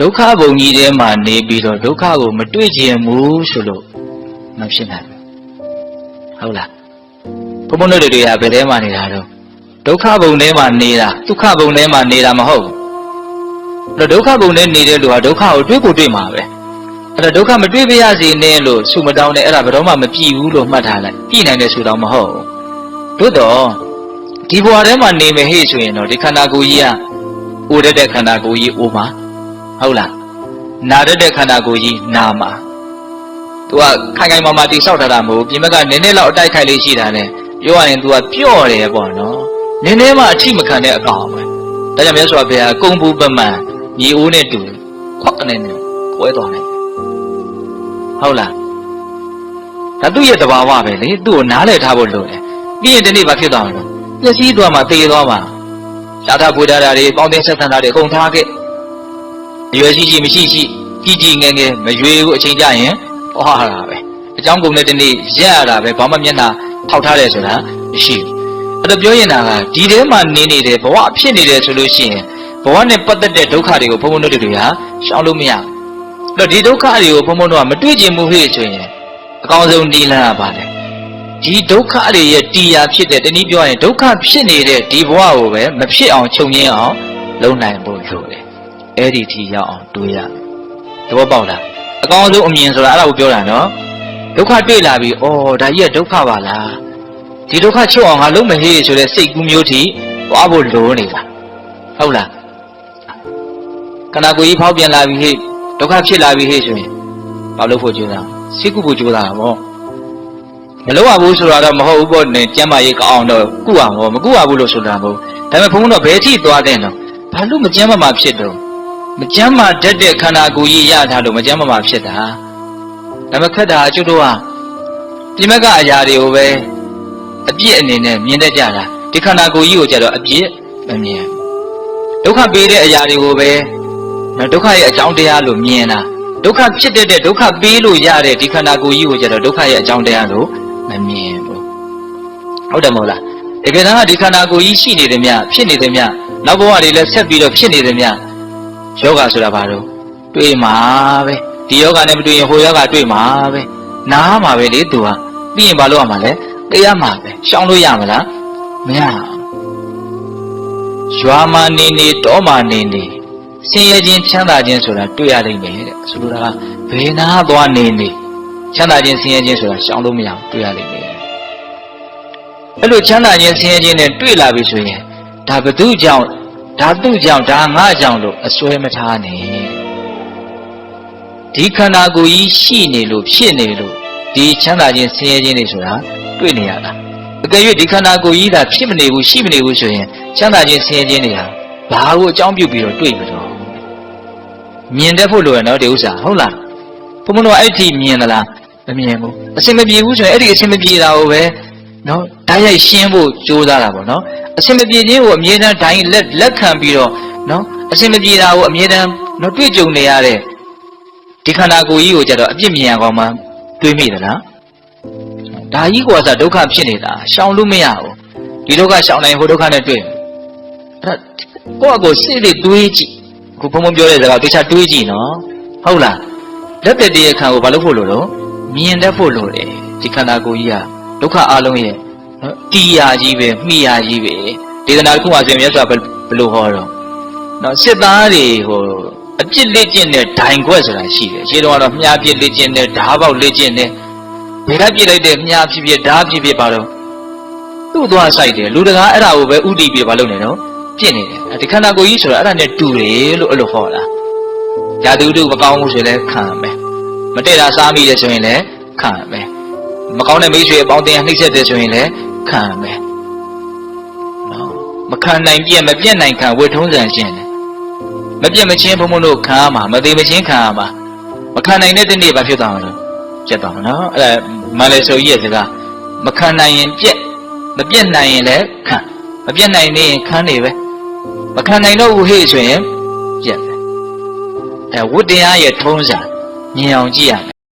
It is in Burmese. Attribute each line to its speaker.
Speaker 1: ဒုက္ခဘုံကြီးထဲမှာနေပြီးတော့ဒုက္ခကိုမတွေ့ကြင်ဘူးဆိုလို့မဖြစ်နိုင်ဘူးဟုတ်လားဘုံဘုံတို့တွေကဘယ်ထဲမှာနေတာတော့ဒုက္ခဘုံထဲမှာနေတာဒုက္ခဘုံထဲမှာနေတာမဟုတ်ဘူးအဲ့တော့ဒုက္ခဘုံထဲနေတဲ့လူဟာဒုက္ခကိုတွေ့ကိုတွေ့မှာပဲအဲ့တော့ဒုက္ခမတွေ့ပြရစေနဲ့လို့ဆုမတောင်းနဲ့အဲ့ဒါဘယ်တော့မှမပြည့်ဘူးလို့မှတ်ထားလိုက်ပြည့်နိုင်တဲ့ဆုတောင်းမဟုတ်ဘူးသို့တော့ဒီဘဝထဲမှာနေမယ်ဟေ့ဆိုရင်တော့ဒီခန္ဓာကိုယ်ကြီးကအိုရတဲ့ခန္ဓာကိုယ်ကြီးအိုမှာ ဟုတ်လားနာရတဲ့ခန္ဓာကိုယ်ကြီးနာမှာသူကခိုင်ခိုင်မာမာတိဆောက်ထားတာမဟုတ်ဘူးပြင်ဘက်ကနည်းနည်းလောက်အတိုက်ခိုက်လေးရှိတာနဲ့ပြောရရင် तू ကပျော့တယ်ပေါ့နော်နည်းနည်းမှအထိမခံတဲ့အကောင်ပဲဒါကြောင့်မြတ်စွာဘုရားကုံဘူးပမှန်ညီအိုးနဲ့တူခွက်နဲ့နဲ့ကွဲသွားတယ်ဟုတ်လားဒါသူ့ရဲ့တဘာဝပဲလေသူ့ကိုနားလည်ထားဖို့လိုတယ်ပြီးရင်ဒီနေ့ဘာဖြစ်သွားမလဲပျက်စီးသွားမှသေသွားမှရှားထားပူထားတာတွေပေါင်းတင်ဆက်ဆံတာတွေအကုန်ထားခဲ့ အရွယ်ရှိရှိမရှိရှိကြီးကြီးငယ်ငယ်မရွေဘူးအချိန်ကြရင်ဟောတာပဲအကြောင်းကုန်တဲ့ဒီနေ့ရက်ရတာပဲဘာမှမျက်နှာထောက်ထားတယ်ဆိုတာမရှိဘူးအဲ့တော့ပြောရင်တာကဒီထဲမှာနေနေတယ်ဘဝဖြစ်နေတယ်ဆိုလို့ရှိရင်ဘဝနဲ့ပတ်သက်တဲ့ဒုက္ခတွေကိုဘုံဘုံတို့တွေကရှောင်လို့မရဘူးအဲ့တော့ဒီဒုက္ခတွေကိုဘုံဘုံတို့ကမတွေ့ကျင်မှုဟဲ့ဆိုရင်အကောင်းဆုံးဒီလန်းရပါတယ်ဒီဒုက္ခတွေရဲ့တရားဖြစ်တဲ့တနည်းပြောရင်ဒုက္ခဖြစ်နေတဲ့ဒီဘဝကိုပဲမဖြစ်အောင်ချုပ်ငင်းအောင်လုပ်နိုင်ဖို့လိုတယ် အဲ့ဒီထီရောက်အောင်တွေးရသဘောပေါက်လားအကောင်းဆုံးအမြင်ဆိုတာအဲ့ဒါကိုပြောတာနော်ဒုက္ခတွေ့လာပြီဩဒါကြီးကဒုက္ခပါလားဒီဒုက္ခချုပ်အောင်ငါလုံးမဟေးဆိုတဲ့စိတ်ကူးမျိုးထိသွားဖို့လိုနေတာဟုတ်လားခန္ဓာကိုယ်ကြီးဖောက်ပြန်လာပြီဟေ့ဒုက္ခဖြစ်လာပြီဟေ့ဆိုရင်ဘာလို့ဖို့ကြိုးစားစိတ်ကူးဖို့ကြိုးစားတာပေါ့မလုပ်ရဘူးဆိုတာတော့မဟုတ်ဘူးပေါ့နဲ့ကျမ်းမာရေးကောင်းအောင်တော့ကုအောင်ပေါ့မကုရဘူးလို့ဆိုတာမဟုတ်ဒါပေမဲ့ဘုန်းဘုန်းတော့ဘယ်ထိသွားတဲ့နော်ဘာလို့မကျမ်းမာမှာဖြစ်တော့ မကျမ်းမာတတ်တဲ့ခန္ဓာကိုယ်ကြီးရထားလို့မကျမ်းမာမှာဖြစ်တာဒါပေမဲ့ခက်တာအကျွတ်တော့ဟာပြိမက်ကအရာတွေကိုပဲအပြစ်အနေနဲ့မြင်တတ်ကြတာဒီခန္ဓာကိုယ်ကြီးကိုကြတော့အပြစ်မမြင်ဒုက္ခပေးတဲ့အရာတွေကိုပဲနော်ဒုက္ခရဲ့အကြောင်းတရားလို့မြင်တာဒုက္ခဖြစ်တဲ့ဒုက္ခပေးလို့ရတဲ့ဒီခန္ဓာကိုယ်ကြီးကိုကြတော့ဒုက္ခရဲ့အကြောင်းတရားလို့မမြင်ဘူးဟုတ်တယ်မဟုတ်လားတကယ်တမ်းကဒီခန္ဓာကိုယ်ကြီးရှိနေတယ်မြဖြစ်နေတယ်မြနောက်ဘဝတွေလည်းဆက်ပြီးတော့ဖြစ်နေတယ်မြ ယောဂဆိုတာဘာလို့တွေ့မှာပဲဒီယောဂနဲ့မတွေ့ရင်ဟိုယောဂတွေ့မှာပဲနားမှာပဲလေသူကပြီးရင်ဘာလို့ရမှာလဲသိရမှာပဲရှောင်လို့ရမလားမရဘူးရွာမှာနေနေတောမှာနေနေဆင်းရဲခြင်းချမ်းသာခြင်းဆိုတာတွေ့ရနိုင်မယ်တဲ့ဆိုလိုတာကဘယ်နာသွားနေနေချမ်းသာခြင်းဆင်းရဲခြင်းဆိုတာရှောင်လို့မရဘူးတွေ့ရနိုင်မယ်အဲ့လိုချမ်းသာခြင်းဆင်းရဲခြင်းနဲ့တွေ့လာပြီဆိုရင်ဒါဘသူကြောင့် ဒါသူ့ကြောင့်ဒါငါကြောင့်လို့အစွဲမထားနဲ့ဒီခန္ဓာကိုယ်ကြီးရှိနေလို့ဖြစ်နေလို့ဒီချမ်းသာခြင်းဆင်းရဲခြင်းတွေဆိုတာတွေ့နေရတာအကယ်၍ဒီခန္ဓာကိုယ်ကြီးသာဖြစ်မနေဘူးရှိမနေဘူးဆိုရင်ချမ်းသာခြင်းဆင်းရဲခြင်းတွေဟာဘာကိုအကြောင်းပြုပြီးတော့တွေ့မလို့မြင်တတ်ဖို့လိုရနော်ဒီဥစ္စာဟုတ်လားဘုံဘုံတို့အဲ့ဒီမြင်သလားမမြင်ဘူးအစင်မပြေဘူးဆိုရင်အဲ့ဒီအစင်မပြေတာကိုပဲနော် ဓာတ်ရိုက်ရှင်းဖို့ကြိုးစားတာပေါ့နော်အစင်မပြေခြင်းကိုအမြဲတမ်းဒိုင်းလက်လက်ခံပြီးတော့နော်အစင်မပြေတာကိုအမြဲတမ်းနော်တွေ့ကြုံနေရတဲ့ဒီခန္ဓာကိုယ်ကြီးကိုကြတော့အပြစ်မြင်ရကောင်မှတွေးမိသလားဒါကြီးကွာစားဒုက္ခဖြစ်နေတာရှောင်လို့မရဘူးဒီဒုက္ခရှောင်နိုင်ဟိုဒုက္ခနဲ့တွေ့အဲ့ကိုယ့်အကိုစိတ်လေးတွေးကြည့်ခုဘုံဘုံပြောတဲ့စကားတေချာတွေးကြည့်နော်ဟုတ်လားလက်သက်တည်းခံကိုဘာလို့ဖို့လို့တော့မြင်တတ်ဖို့လို့တယ်ဒီခန္ဓာကိုယ်ကြီးကဒုက္ခအလုံးရဲ့နော် တီးရာကြီးပဲမိရာကြီးပဲဒေသနာတစ်ခုမှဆိုရင်မြတ်စွာဘယ်လိုဟောတော့နော်စစ်သားတွေဟိုအပြစ်လက်ကျင့်တဲ့ဒိုင်ခွက်ဆိုတာရှိတယ်ရှင်းတော့ကတော့မြားပြစ်လက်ကျင့်တဲ့ဓားပေါက်လက်ကျင့်တဲ့ဘယ်ကပြစ်လိုက်တဲ့မြားဖြစ်ဖြစ်ဓားဖြစ်ဖြစ်ပါတော့သူ့သွားဆိုင်တယ်လူတကာအဲ့ဒါကိုပဲဥတီပြီးဘာလုပ်နေတော့ပြစ်နေတယ်ဒီခန္ဓာကိုယ်ကြီးဆိုတာအဲ့ဒါနဲ့တူတယ်လို့အဲ့လိုဟောတာဇာတုတုမကောင်းဘူးဆိုရင်လည်းခံရမယ်မတည့်တာစားမိတယ်ဆိုရင်လည်းခံရမယ်မကောင်းတဲ့မိတ်ဆွေအပေါင်းအသင်းနှိမ့်ဆက်တယ်ဆိုရင်လည်း ခံရမယ်နော်မခံနိုင်ပြည့်မပြည့်နိုင်ခံဝေထုံးစံရှင်းတယ်မပြည့်မချင်းဘုံဘုံတို့ခံရမှာမသေးမချင်းခံရမှာမခံနိုင်တဲ့တနေ့ဘာဖြစ်သွားမလဲပြတ်သွားမှာနော်အဲ့ဒါမလဲဆိုကြီးရဲ့စကားမခံနိုင်ရင်ပြက်မပြက်နိုင်ရင်လည်းခံမပြက်နိုင်နေရင်ခံနေပဲမခံနိုင်တော့ဘူးဟေ့ဆိုရင်ပြက်တယ်အဲဝတ္တရားရဲ့ထုံးစံမြင်အောင်ကြည့်ရမယ်